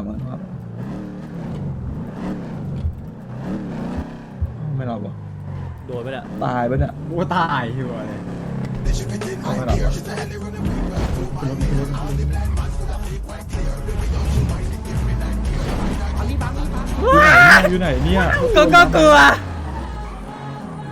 ามมาครับไม่รอดวะโดนไปเนี่ยตายปะเนี่ยกูตายอยู่เลย เอาไม่รอดวะอยู่ไหนเนี่ยก็ก็กลัว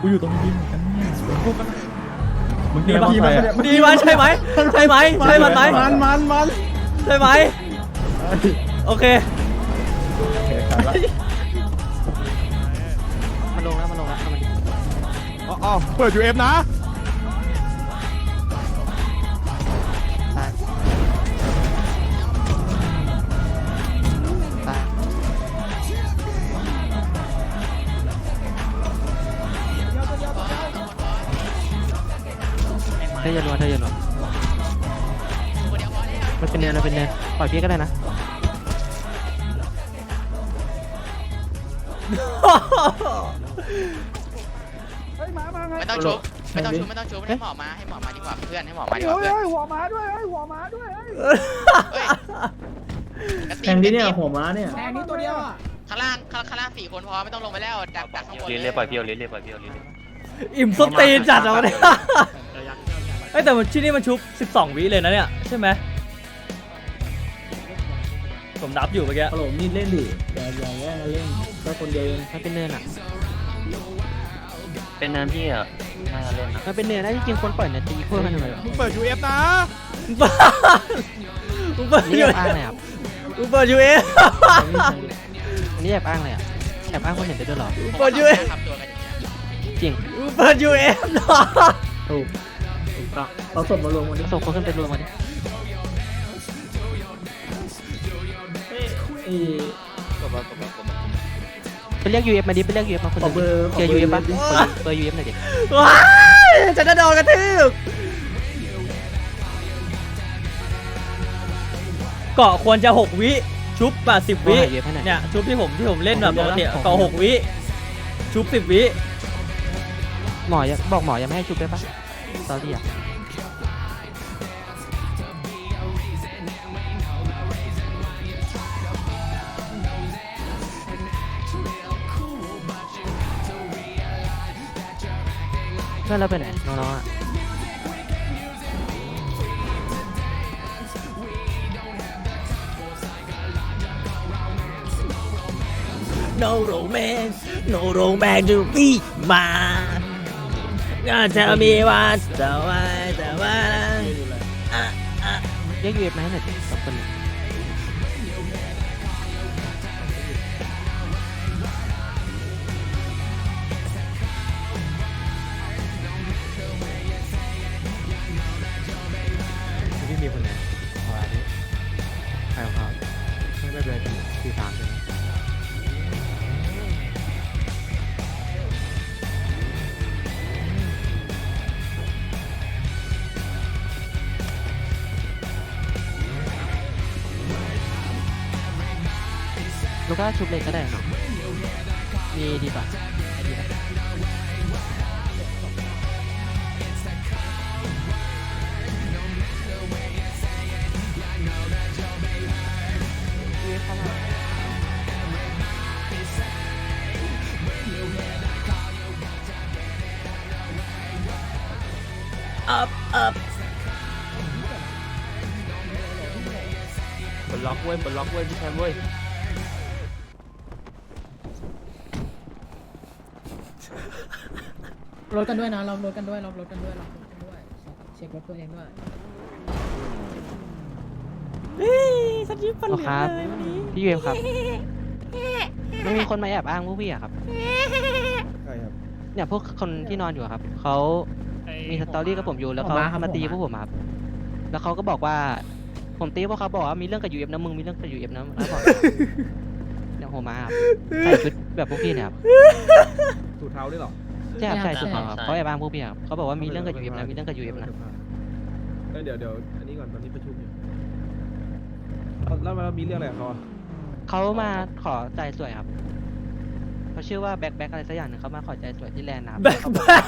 กูอยู่ตรงนี้เหมือนกันเนี่ยกูก็มึงเกี่ยวกับใครอะ ดีไหมใช่ไหมใช่ไหมใช่มันไหมมันมันมันใช่ไหมโอเค โอเคครับละมันลงแล้วมันลงแล้วเอามันดิอ๋ออ๋อเปิดยูเอฟนะ ตายตายเธออย่านัวเธออย่านัวมันเป็นเนินมันเป็นเนินปล่อยพี่ก็ได้นะ ไม่ต้องชุบไม่ต้องชุบไม่ต้องชุบให้หมอมาให้หมอมาดีกว่าเพื่อนให้หมอมาดีกว่าเพื่อนหัวมาด้วยหัวมาด้วยเฮ้ยกระแทงที่เนี่ยหัวม้าเนี่ยแทงนี้ตัวเดียวอะข้างล่างข้างข้างล่างสี่คนพอไม่ต้องลงไปแล้วดักดักข้างบนลิ้นเลยปล่อยเพียวลิ้นเลยปล่อยเพียวลิ้นเลยอิ่มสตีนจัดเอาเนี่ยเอ้ยแต่มันที่นี่มันชุบ 12 วิเลยนะเนี่ย ใช่ไหม ผมนับอยู่เมื่อกี้ฮัลโหลนี่เล่นดิอย่าอย่าแย่งกันเล่นก็คนเดียวเองมันเป็นเนินอะเป็นน้ำพี่อะน่าจะเล่นนะมันเป็นเนินนะที่จริงคนปล่อยเนินตีเพื่อมันทำไมวะมึงเปิดยูเอฟนะบ้ามึงเปิดนี่ยูแอบอ้างเลยครับมึงเปิดยูเออันนี้แอบอ้างเลยอะแอบอ้างคนเห็นได้ด้วยเหรอมึงเปิดยูเอทำตัวกันอย่างเงี้ยจริงมึงเปิดยูเอฟเหรอถูกถูกต้องเอาศพมารวมกันดิส่งคนขึ้นไปรวมกันดิ อ้ยเอ้ยไปเรียก UF มาดิไปเรียก UF มาคนหขอนึ่งเบอร์เจอขอเบอร์ UF ปะดิเบอร์ UF หน่อยดิว้ายจะได้โดนกระทืบเกาะควรจะ6วิชุบแบบ10โทรวิหา UF ให้หน่อย เนี่ยชุบที่ผมที่ผมเล่นแบบปกติอะของเกาะ6วิชุบ10วิหมอยังบอกหมอยังไม่ให้ชุบได้ปะตอนที่อะ เพื่อนเราไปไหนน้องๆอะโนโรแมนโนโรแมนจูบี้มาน่าจะมีวันแต่ว่าแต่ว่าเรียก UF มาให้หน่อย ลูกก็ชุบเล็กก็ได้เนาะมีดีกว่าดีกว่าเข้ามาอัพอัพปลดล็อกเว้ยปลดล็อกเว้ยพี่แชมป์เว้ย รถกันด้วยนะล็อกรถกันด้วยล็อกรถกันด้วยล็อกรถกันด้วย เช็ครถตัวเองด้วยเฮ้ยสตีฟฟันโอเหลืคอรับเลยวันนี้พี่เวมครับ มันมีคนมาแอบอ้างพวกพี่อะครับ ใช่ครับเนี่ยพวกคนที่นอนอยู่อะครับ เขามีสตอรี่กับผมอยู่แล้วเขาผมมาครับมาตีผมมา พวกผมอะครับ แล้วเขาก็บอกว่า ผมตีพวกเขาบอกว่ามีเรื่องกับยูเอฟนะมึงมีเรื่องกับยูเอฟนะแล้วบอก เนี่ยผมมาครับใส่ชุดแบบพวกพี่เนี่ยครับ สูตรเท้าด้วยหรอใช่ครับใช่ใช่ชุดใช่เขาครับเขาแอบอ้างพวกพี่อะครับเขาบอกว่ามีเรื่องกับยูเอฟนะมีเรื่องกับยูเอฟนะเดี๋ยวเดี๋ยวอันนี้ก่อนตอนนี้ประชุมอยู่แล้วมันมีเรื่องอะไรกับเขาอะเขามาขอใจสวยครับเขาชื่อว่าแบ็คแบ็คอะไรสักอย่างหนึ่งเขามาขอใจสวยที่แลนด์น้ำแบกเขาบอกแบก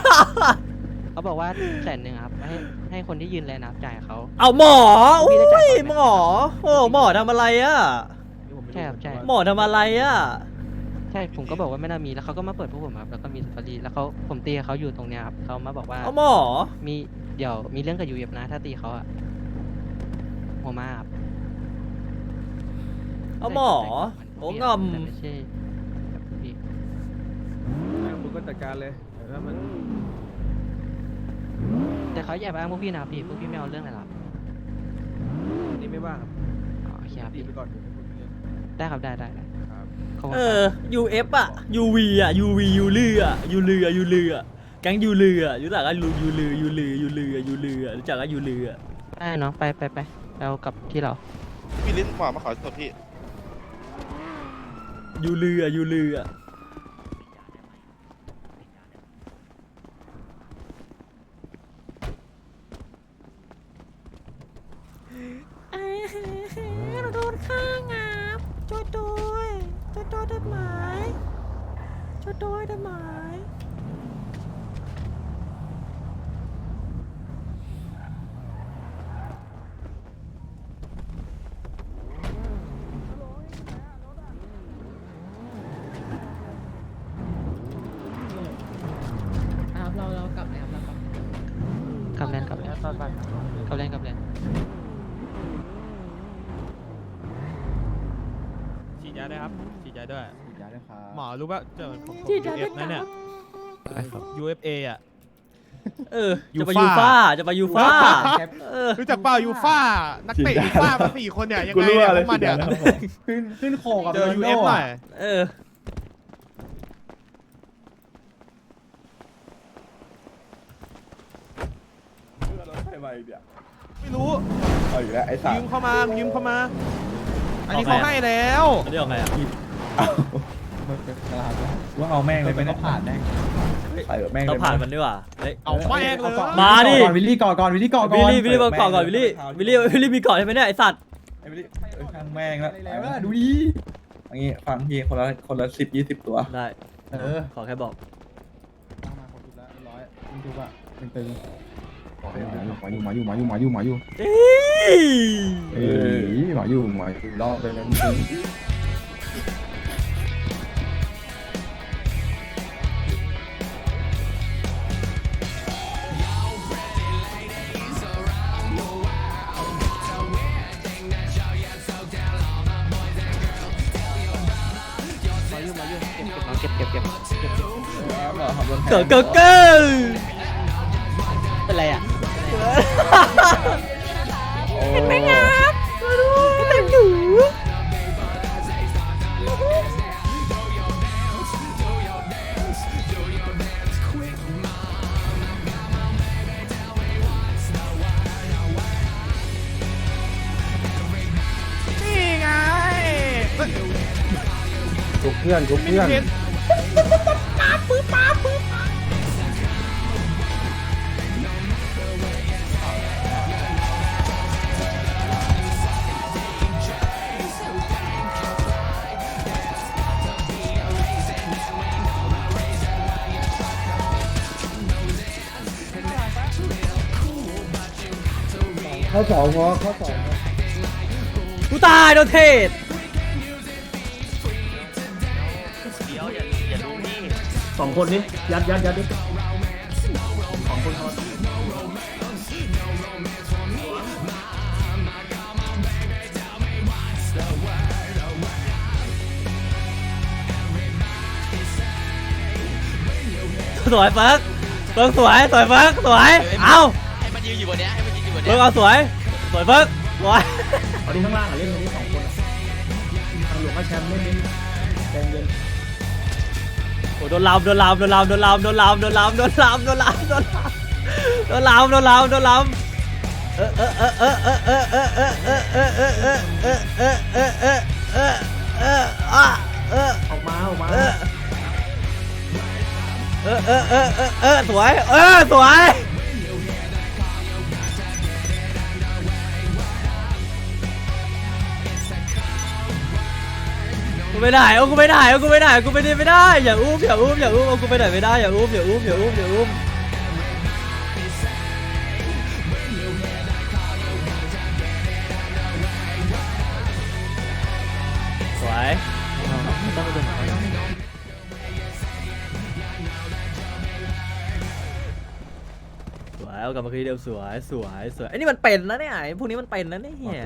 เขาบอกว่าแสนหนึ่งครับให้ให้คนที่ยืนแลนด์น้ำจ่ายเขา เอาหมอพี่อุ้ได้จ่ายยก่อนไหมหมอ โอ้หมอทำอะไรอะ นี่ผมไม่ใช่ช่ครับใช่ หมอทำอะไรอะใช่ผมก็บอกว่าไม่น่ามีแล้วเขาก็มาเปิดพวกผมครับแล้วก็มีสตอรี่แล้วเขาผมตีกับเขาอยู่ตรงเนี้ยครับเขามาบอกว่าเอาหมอมีเดี๋ยวมีเรื่องกับยูเอฟนะ ถ้าตีเขาอะหัวมาครับเอาหมอโอ้งอมแต่ไม่ใช่แบบพี่มึงก็จัดการเลยแต่ถ้ามันแต่เขาแอบอ้างพวกพี่นะครับพี่พวกพี่ไม่เอาเรื่องอะไรหรอกนี่ไม่ว่างครับอ๋อโอเคครับตีพี่ไปก่อนเดี๋ยวผมคุยเรื่องได้ครับได้ได้ได้ครับขอบคุณ เอคอรับ UF อะ UV อะ UV ยูเรืออะยูเรือยูเรือแก๊งยูเรือรู้จักกันยูยูเรือยูเรือยูเรือยูเรือรู้จักกันยูเรือ ได้เนาะไปไปไปเรากลับที่เราพี่ลิ้นหว่ามาขอโทษพี่ยูเรือยูเรือโดนข้างงั verdoorde mij. À, lâu lâu cặp này, lâu cặp. ขับแลนขับแลนขับแลนขับแลนฉีดยาด้วยครับฉีดยาด้วย หมอรู้ป่ะเจอผมผมที่จะได้ UF นะเนี่ยครับ UFA อะ เออ จะไปยูยูฟ่า ฟ่าจะไปยูฟ่าเออ รู้จักเปล่ายูฟ่านักเตะยูฟ่ามาสี่คนเนี่ยยังกูไงรู้เนี่ยอะไรพวกมันเนี่ยขึ้นขึ้นโคกับเจอโรนลโ UF หน่อยเออใครมาอีกเนี่ยไม่รู้เอาอีกแล้วไอ้สัตยืว์มเข้ามายืมเข้ามา อันนี้เอาเขาไงอะ ให้แล้วอันนี้ออกไงอะ วว่าเอาแม่งเลยไปเนี่ยผ่านแม่งใส่แม่งเลยต้องผ่านมันดีกว่าเฮ้ย เอาแม่งเลยมาดิ ก่อนวิลลี่ก่อนก่อนวิลลี่ก่อนก่วิอลนลี่วิลลี่มาก่อนก่อนวิลลี่วิลลี่วิลลี่มีก่อนใช่ไหมเนี่ยไอสัตว์ไอ้วิลลี่เออช่างแม่งแล้วแล้วล่ะดูดิอย่างงี้ฟังพี่คนละคนละสิบยี่สิบตัว ได้เออ ขอแค่บอกมาครบทุกแล้วร้อยตึงๆอะตึงๆมาอยู่มาอยู่มาอยู่มาอยู่มาอยู่เอ้ยเอ้ยมาอยู่มาอยู่รอบไปแล้วตึง เกิดเกิดเกิดเป็นไรอะเห็นไหมครับเป็นหนูนี่ไงจุกเพื่อนจุกเพื่อน ข้อสองพอข้อสองกูตายโดนเทศเดี๋ยวอย่าอย่าดูนี่สองคนนี้ยัดยัดยัดดิสองคนเขาสวยเฟิร์กเฟิร์กสวยสวยเฟิร์กสวย เอาให้มันยืนอยู่บนเนี้ยให้มัน ยืนอยู่บนเฟิเนี้ร์ยกเอาสวย สวยเฟิร์กสวยเอาดิข้างล่างอะเล่นตรงนี้สองคนอะทางหลวงก็แชมป์เล่นนี้ใจเย็นโอ้โดนลามโดนลามโดนลามโดนลามโดนลามโดนลามโดนลามโดนลามโดนลามโดนลามโดนลามโดนลามเออเออเออเออเออเออเออเออเออเออเออเออเออเออเออเออเอออะเออออกมาออกมาเออเออเออเออเออเออสวยเออสวย กูไม่ได้เอากูไม่ได้เอากูไม่ได้กูไม่ได้ไม่ได้อย่าอุ้มอย่าอุ้มอย่าอุ้มเอากูไปไหนไม่ได้อย่าอุ้มอย่าอุ้มอย่าอุ้มอย่าอุ้มสวยต้องไปดูหน่อยสวยเอากลับมาคืนเดียวสวยสวยสวยไอ้นี่มันเป็นนะเนี่ยไอ้พวกนี้มันเป็นนะเนี่ย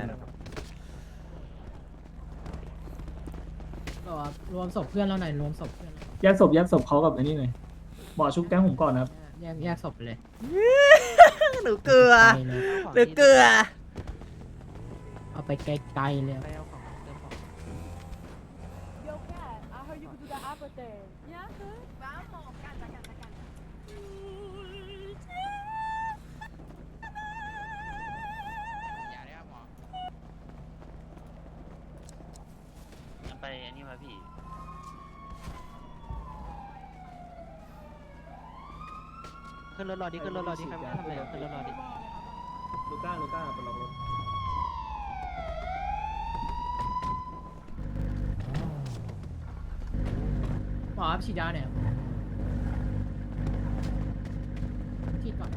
เฮียรวมศพเพื่อนเราหน่อยรวมศพเพื่อนแยกศพแยกศพเขากับไอ้นี่หน่อยหมอชุบแก้งผมก่อนนะครับแยกแยกศพเลยหนูเกลือไปเลยหนูเกลือ เอาไปไกลๆเลย ไปเอา อันนี้มาพี่ขึ้นรถรอดิขึ้นรถรอดิใครไม่ทำอะไรขึ้นรถรอดิลูก้าลูก้าไปลองรถหมอครับฉีดยาเนี่ยฉีดก่อน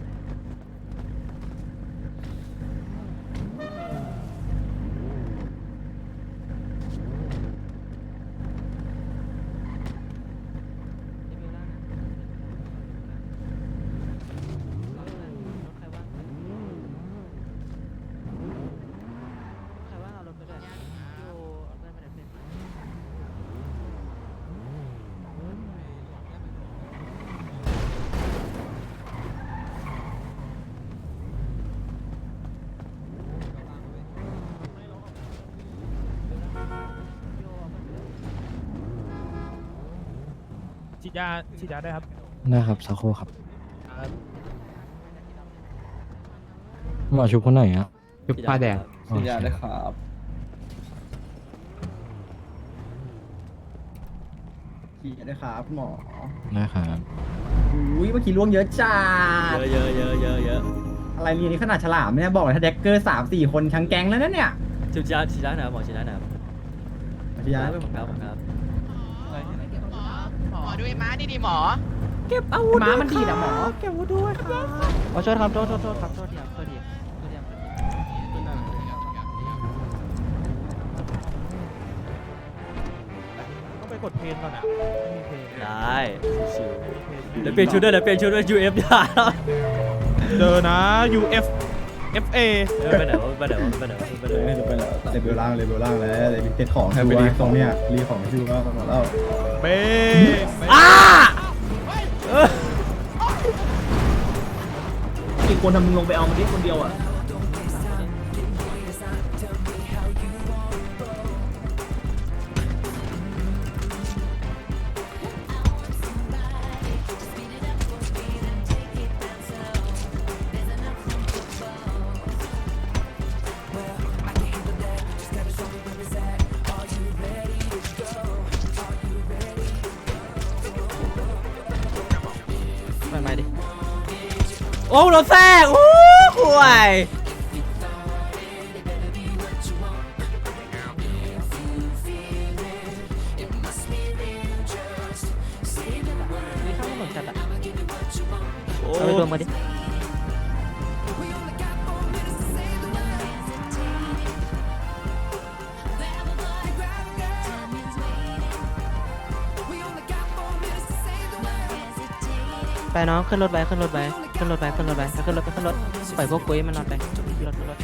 รีวิวล่างนะรถใครว่างใครว่างเอารถไปด้วยอยู่เอาเพื่อนไปด้วย ฉีด ยาฉีดยาได้ครับได้ครับสักครู่ครับ หมอชุบคนไหนอะชุบผ้าแดง สัญญาได้ครับ ขี่ได้ครับหมอนะครับอุ้ยเมื่อกี้ล่วงเยอะจ้าเยอะเยอะเยอะเยอะเยอะอะไรนี่นี่ขนาดฉลามเนี่ยบอกเลยถ้าเด็กเกอร์สามสี่คนทั้งแก๊งแล้วนะเนี่ยชิดยาชิดยาหน่อยหมอชิดยาหน่อยพี่ยาผมครับผมครับหมอหมอ ดูไอ้ม้านี่ดิหมอ เก็บอาวุธม้ามันดีดอะหมอ เก็บอาวุธด้วยครับขอโทษครับโทษโทษโทษครับโทษทีครับโทษทีครับโทษทีครับต้องไปกดเพลงก่อนอะไม่มีเพลงได้ชิวๆเดี๋ยวเปลี่ยนชุดด้วยเดี๋ยวเปลี่ยนชุดด้วย UF อย่าเดินนะ UF FA เอไปไหนวะไปไหนวะไปไหนวะไปไหนวะไม่จะเป็นเลเวลล่างเลเวลล่างแล้วเลเวลเต็ดของให้ไปรีของเนี่ยรีของชิวก็หมดแล้วเบ้อ้ากี่คนทำมึงลงไปเอามันดิคนเดียวอะ อ้รถแทรกโอ้ห่วยนี่ข้างถนนจัดอะโอ้เอาไปรวมมาดิไปน้องขึ้นรถไปขึ้นรถไป ขึ้นรถไปขึ้นรถไปไปขึ้นรถไปขึ้นรถปล่อยพวกกุ้ยมันนอนไปขึ้นรถขึ้นรถ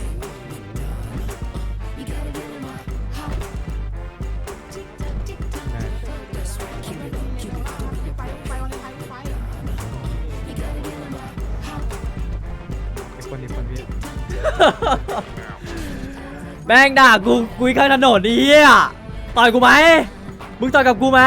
แม่งด่ากูกุยข้างถนนนี่เฮียต่อยกูไหมมึงต่อยกับกูไหม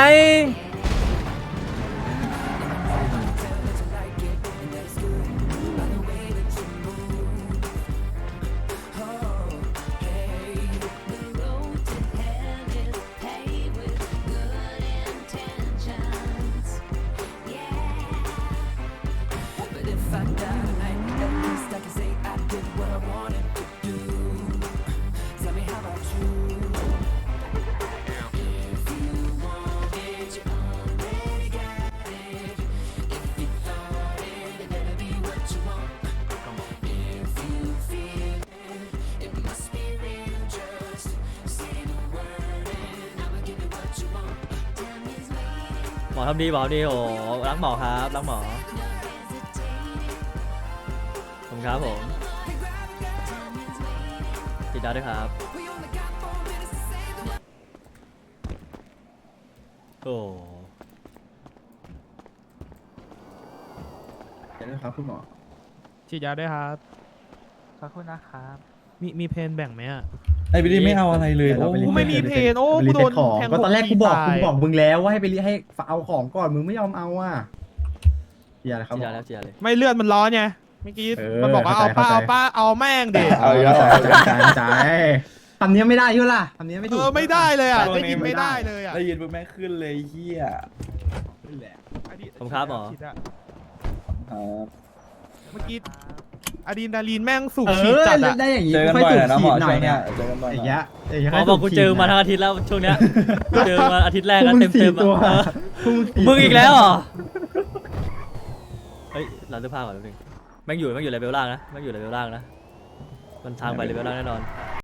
ทำดีหมอทำดีโอ้รักหมอครับรักหมอผมครับผมติดดาวด้วยครับโอ้เดี๋ยวนะครับคุณหมอ ฉีดยาด้วยครับ ขอบคุณนะครับ มีมีเพนแบ่งไหมอะ ไอ้บิลลี่ไม่เอาอะไรเลย โอ้โอ้ไม่มีเพนโอ้กูโดนแทงก็ตอนแรกกูบอกทีกูตายบอกมึงแล้วว่าให้ไปให้เอาของก่อนมึงไม่ยอมเอาอะอย่าเลยครับจีดาแล้วจีดาเลยไม่เลือดมันร้อนไงเมื่อกี้เออมันบอกว่าเอาเข้าป้าใจเอาป้าเอาแม่งเด็เอาเยอะใจใจทำเนี้ยไม่ได้ยุ่ล่ะทำเนี้ยไม่เอถูกอไม่ได้เลยอะช่วงได้นี้ยินไม่ได้เลยอะได้ยินปุ๊บแม่งขึ้นเลยเฮียผมครับหมอฉีดะครับเมื่อกี้ อะดรีนาลีนแม่งสูบเอฉีดอจัดอะได้อย่างงี้ค่อยสูบฉีดหน่อยเนี่ยอย่างเงี้ยอย่างเงี้ยหมอบอกกูเจอมาทั้งอาทิตย์แล้วช่วงเนี้ยเจอมาอาทิตย์แรกพวก็กมึเต็งมสี่เต็มตัวเออพวกสี่มึงอีกแล้วเหรอเฮ้ยเราเสื้อผ้าก่อนแป๊บนึงแม่งอยู่แม่งอยู่เลเวลล่างนะแม่งอยู่เลเวลล่างนะมันทางไปเลเวลล่างแน่นอน